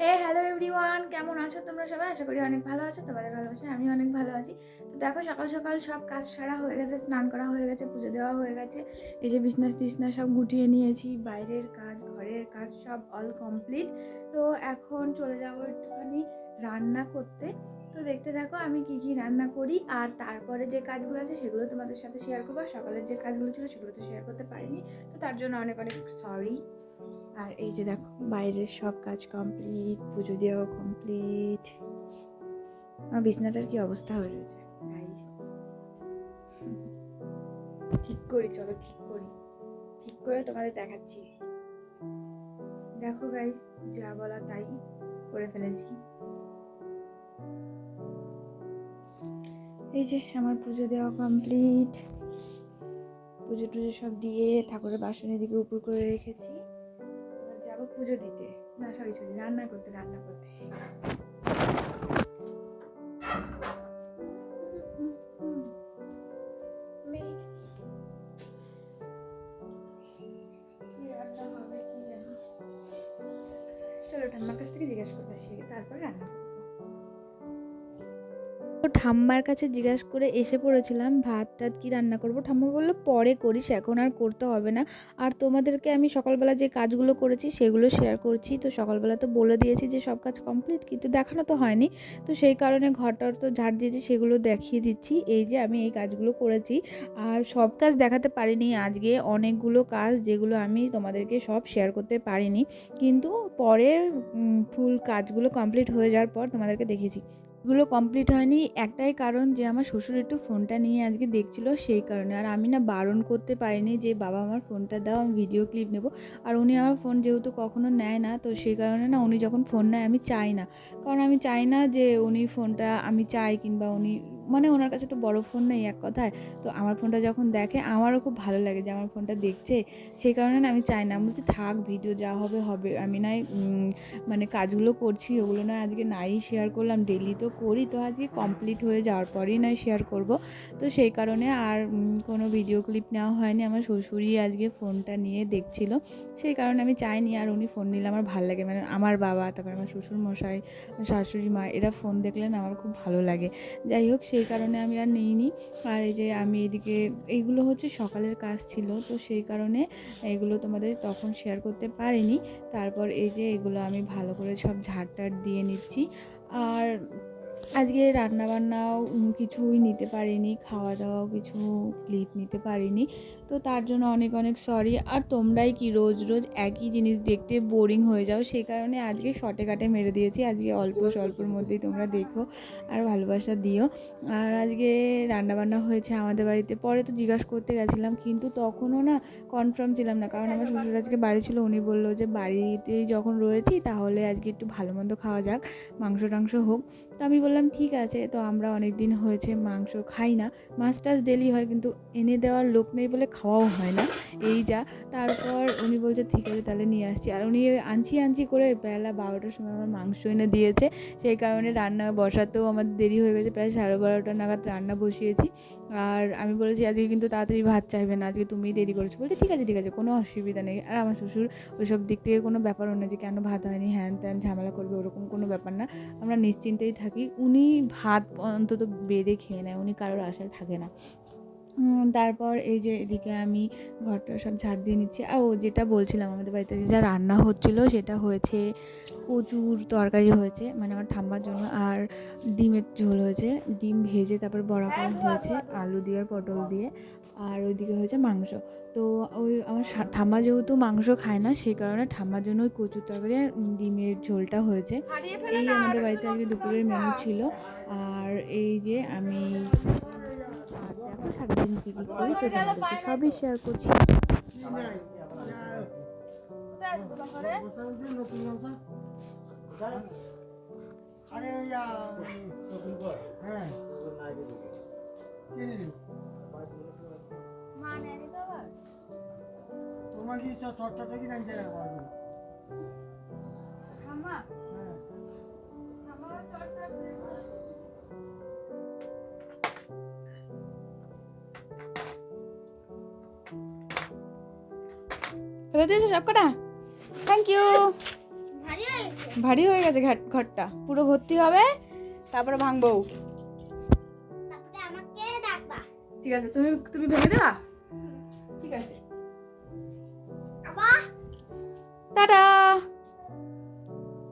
হে hello everyone কেমন আছো তোমরা সবাই? আশা করি অনেক ভালো আছো, তোমাদের ভালোবাসে আমি অনেক ভালো আছি। তো দেখো, সকাল সকাল সব কাজ সারা হয়ে গেছে, স্নান করা হয়ে গেছে, পুজো দেওয়া হয়ে গেছে। এই যে বিছনা টিসনা সব গুটিয়ে নিয়েছি, বাইরের কাজ, ঘরের কাজ সব অল কমপ্লিট তো এখন চলে যাব একটুখানি রান্না করতে। তো দেখতে থাকো, আমি কি কি রান্না করি, আর তারপরে যে কাজগুলো আছে সেগুলো তোমাদের সাথে শেয়ার করব। সকালের যে কাজগুলো ছিল সেগুলো তো শেয়ার করতে পারিনি। তো তার জন্য অনেক অনেক সরি আর এই যে দেখো, বাইরের সব কাজ কমপ্লিট পুজো দেওয়া কমপ্লিট আমার বিছনাটার কি অবস্থা হয়ে রয়েছে? ঠিক করি, চলো ঠিক করি। ঠিক করে তোমাদের দেখাচ্ছি। দেখো গাইস যা বলা তাই করে ফেলেছি। এই যে আমার পুজো দেওয়া কমপ্লিট পুজো টুজো সব দিয়ে ঠাকুরের বাসনের দিকে উপর করে রেখেছি। এবার পুজো দিতে না সরি সরি রান্না করতে রান্না করতে। চলো ঠাম্মার কাছ থেকে জিজ্ঞেস করতে আসি, তারপর রান্না। ঠাম্মার কাছে জিজ্ঞাসা করে এসে পড়েছিলাম, ভাত টাত কী রান্না করব? ঠাম্মা বলল, পরে করিস, এখন আর করতে হবে না। আর তোমাদেরকে আমি সকালবেলা যে কাজগুলো করেছি সেগুলো শেয়ার করছি। তো সকালবেলা তো বলে দিয়েছি যে সব কাজ কমপ্লিট কিন্তু দেখানো তো হয়নি। তো সেই কারণে ঘরটার তো ঝাড় দিয়েছি, সেগুলো দেখিয়ে দিচ্ছি। এই যে আমি এই কাজগুলো করেছি। আর সব কাজ দেখাতে পারিনি আজকে। অনেকগুলো কাজ যেগুলো আমি তোমাদেরকে সব শেয়ার করতে পারিনি। কিন্তু পরের ফুল কাজগুলো কমপ্লিট হয়ে যাওয়ার পর তোমাদেরকে দেখিয়েছি। এগুলো কমপ্লিট হয়নি। একটাই কারণ যে, আমার শ্বশুর একটু ফোনটা নিয়ে আজকে দেখছিল সেই কারণে। আর আমি না বারণ করতে পারিনি যে, বাবা, আমার ফোনটা দাও, আমি ভিডিও ক্লিপ নেব। আর উনি আমার ফোন যেহেতু কখনো নেয় না, তো সেই কারণে না উনি যখন ফোন নেয়, আমি চাই না। কারণ আমি চাই না যে, উনি ফোনটা আমি চাই কিংবা উনি মানে ওনার কাছে তো বড় ফোন নেই এক কথায়। তো আমার ফোনটা যখন দেখে আমারও খুব ভালো লাগে যে আমার ফোনটা দেখছে। সেই কারণে না আমি চাই না। আমি বলছি, থাক, ভিডিও যা হবে হবে। আমি নাই মানে কাজগুলো করছি, ওগুলো না আজকে নাই শেয়ার করলাম। ডেলি তো করি, তো আজকে কমপ্লিট হয়ে যাওয়ার পরেই নয় শেয়ার করব। তো সেই কারণে আর কোনো ভিডিও ক্লিপ নেওয়া হয়নি। আমার শ্বশুরই আজকে ফোনটা নিয়ে দেখছিল। সেই কারণে আমি চাইনি আর উনি ফোন নিলে আমার ভালো লাগে। মানে আমার বাবা, তারপর আমার শ্বশুর মশাই শাশুড়ি মা, এরা ফোন দেখলে না আমার খুব ভালো লাগে। যাই হোক, সেই কারণে আমি আর নিইনি। আর এই যে আমি এদিকে, এইগুলো হচ্ছে সকালের কাজ ছিল, তো সেই কারণে এগুলো তোমাদের তখন শেয়ার করতে পারিনি। তারপর এই যে এগুলো আমি ভালো করে সব ঝাড় টাট দিয়ে নিচ্ছি। আর আজকে রান্নাবান্নাও কিছুই নিতে পারিনি খাওয়া দাওয়াও কিছু ক্লিপ নিতে পারিনি। তো তার জন্য অনেক অনেক সরি আর তোমরাই কি রোজ রোজ একই জিনিস দেখতে বোরিং হয়ে যাও সেই কারণে আজকে শর্টে কাটে মেরে দিয়েছি। আজকে অল্প স্বল্পর মধ্যেই তোমরা দেখো আর ভালোবাসা দিও। আর আজকে রান্নাবান্না হয়েছে আমাদের বাড়িতে। পরে তো জিজ্ঞাসা করতে গেছিলাম, কিন্তু তখনও না কনফার্ম ছিলাম না। কারণ আমার শ্বশুর আজকে বাড়ি ছিল, উনি বলল যে, বাড়িতেই যখন রয়েছি, তাহলে আজকে একটু ভালো মন্দ খাওয়া যাক মাংস টাংস হোক। তো আমি বললাম, ঠিক আছে, তো আমরা অনেক দিন হয়েছে মাংস খাই না। মাছ টাছ ডেলি হয়, কিন্তু এনে দেওয়ার লোক নেই বলে খাওয়াও হয় না। এই যা। তারপর উনি বলছে, ঠিক আছে, তাহলে নিয়ে আসছি। আর উনি আনছি আনছি করে বেলা বারোটার সময় আমার মাংস এনে দিয়েছে। সেই কারণে রান্না বসাতেও আমার দেরি হয়ে গেছে, প্রায় সাড়ে বারোটা নাগাদ রান্না বসিয়েছি। আর আমি বলেছি, আজকে কিন্তু তাড়াতাড়ি ভাত চাইবে না, আজকে তুমিই দেরি করেছ। বলছে, ঠিক আছে ঠিক আছে, কোনো অসুবিধা নেই। আর আমার শ্বশুর ওইসব দিক থেকে কোনো ব্যাপার না যে, কেন ভাত হয়নি? হ্যান ত্যান ঝামেলা করবে, ওরকম কোনো ব্যাপার না। আমরা নিশ্চিন্তেই থাকি। উনি ভাত অন্তত বেড়ে খেয়ে নেয়, উনি কারোর আশায় থাকে না। তারপর এই যে এদিকে আমি ঘরটা সব ঝাড় দিয়ে নিচ্ছি। আর ও যেটা বলছিলাম আমাদের বাড়িতে যা রান্না হচ্ছিল সেটা হয়েছে, কচুর তরকারি হয়েছে মানে আমার ঠাম্মার জন্য, আর ডিমের ঝোল হয়েছে। ডিম ভেজে তারপর বড়া করা হয়েছে আলু দিয়ে পটল দিয়ে। আর ওইদিকে হয়েছে মাংস। তো ওই আমার ঠাম্মা যেহেতু মাংস খায় না সেই কারণে ঠাম্মার জন্য ওই কচুর তরকারি আর ডিমের ঝোলটা হয়েছে। এই আমাদের বাড়িতে আজকে দুপুরের মেনু ছিল। আর এই যে আমি সারাদিন কী করি তো তোমাদেরকে সবই শেয়ার করছি। আরে হ্যাঁ। পারবে ফেলে দিয়েছে সব থ্যাংক ইউ ভারী হয়ে গেছে? ভারী হয়ে গেছে ঘাট ঘরটা। পুরো ভর্তি হবে তারপরে ভাঙবো। তারপরে আমাকে ডাকবা। ঠিক আছে তুমি তুমি ভেঙে দেবা? ঠিক আছে। টাটা।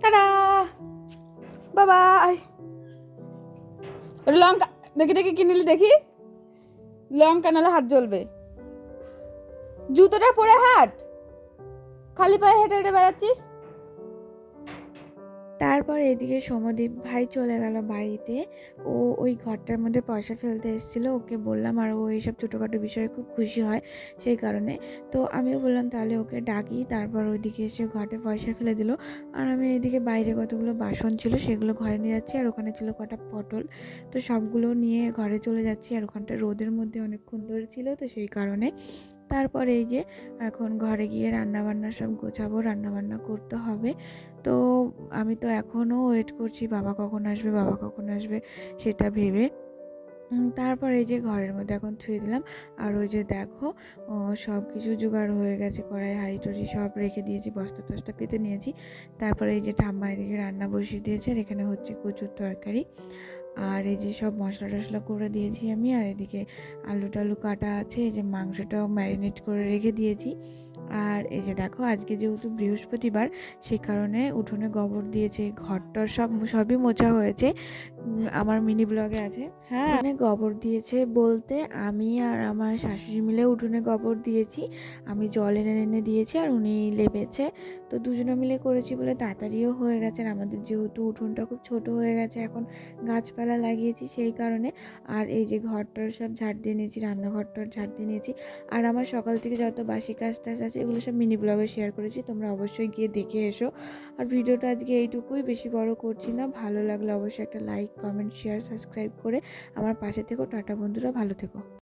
টাটা। বাবাই লঙ্কা, দেখি দেখি, কি নিলি দেখি। লঙ্কা নালে হাত জ্বলবে। জুতোটা পরে হাট। খালি পায়ে হেঁটে হেঁটে বেড়াচ্ছিস? তারপর এদিকে সমদীপ ভাই চলে গেল বাড়িতে। ও ওই ঘরটার মধ্যে পয়সা ফেলতে এসেছিল। ওকে বললাম, আর ও এইসব ছোটোখাটো বিষয়ে খুব খুশি হয় সেই কারণে। তো আমিও বললাম, তাহলে ওকে ডাকি। তারপর ওইদিকে এসে ঘরে পয়সা ফেলে দিল। আর আমি এদিকে বাইরে কতগুলো বাসন ছিল সেগুলো ঘরে নিয়ে যাচ্ছি। আর ওখানে ছিল কটা পটল। তো সবগুলো নিয়ে ঘরে চলে যাচ্ছি। আর ওখানটা রোদের মধ্যে অনেকক্ষণ ধরে ছিল তো সেই কারণে। তারপরে এই যে এখন ঘরে গিয়ে রান্নাবান্না সব গোছাবো, রান্নাবান্না করতে হবে। তো আমি তো এখনও ওয়েট করছি, বাবা কখন আসবে, বাবা কখন আসবে সেটা ভেবে। তারপর এই যে ঘরের মধ্যে এখন থুয়ে দিলাম। আর ওই যে দেখো সব কিছু জোগাড় হয়ে গেছে, কড়াই হাঁড়ি টড়ি সব রেখে দিয়েছি, বস্তা টস্তা পেতে নিয়েছি। তারপরে এই যে ঠাম্মা এদিকে রান্না বসিয়ে দিয়েছে, আর এখানে হচ্ছে কচুর তরকারি। আর এই যে সব মশলা টশলা করে দিয়েছি আমি, আর এদিকে আলু টালু কাটা আছে, এই যে মাংসটাও ম্যারিনেট করে রেখে দিয়েছি। আর এই যে দেখো, আজকে যেহেতু বৃহস্পতিবার সেই কারণে উঠোনে গোবর দিয়েছে, ঘরটর সব সবই মোছা হয়েছে। আমার মিনি ব্লগে আছে। হ্যাঁ উঠোনে গোবর দিয়েছে বলতে আমি আর আমার শাশুড়ি মিলে উঠোনে গোবর দিয়েছি। আমি জল এনে এনে দিয়েছি আর উনি লেপেছে তো দুজনে মিলে করেছি বলে তাড়াতাড়িও হয়ে গেছে আর আমাদের যেহেতু উঠোনটা খুব ছোট হয়ে গেছে, এখন গাছপালা লাগিয়েছি সেই কারণে। আর এই যে ঘরটার সব ঝাড় দিয়ে নিয়েছি, রান্নাঘরটার ঝাড় দিয়ে নিয়েছি। আর আমার সকাল থেকে যত বাসি কাজ টাজ আছে এগুলো সব মিনি ব্লগে শেয়ার করেছি, তোমরা অবশ্যই গিয়ে দেখে এসো। আর ভিডিওটা আজকে এইটুকুই, বেশি বড় করছি না। ভালো লাগলে অবশ্যই একটা লাইক কমেন্ট শেয়ার সাবস্ক্রাইব করে আমার পাশে থেকো। টাটা বন্ধুরা, ভালো থেকো।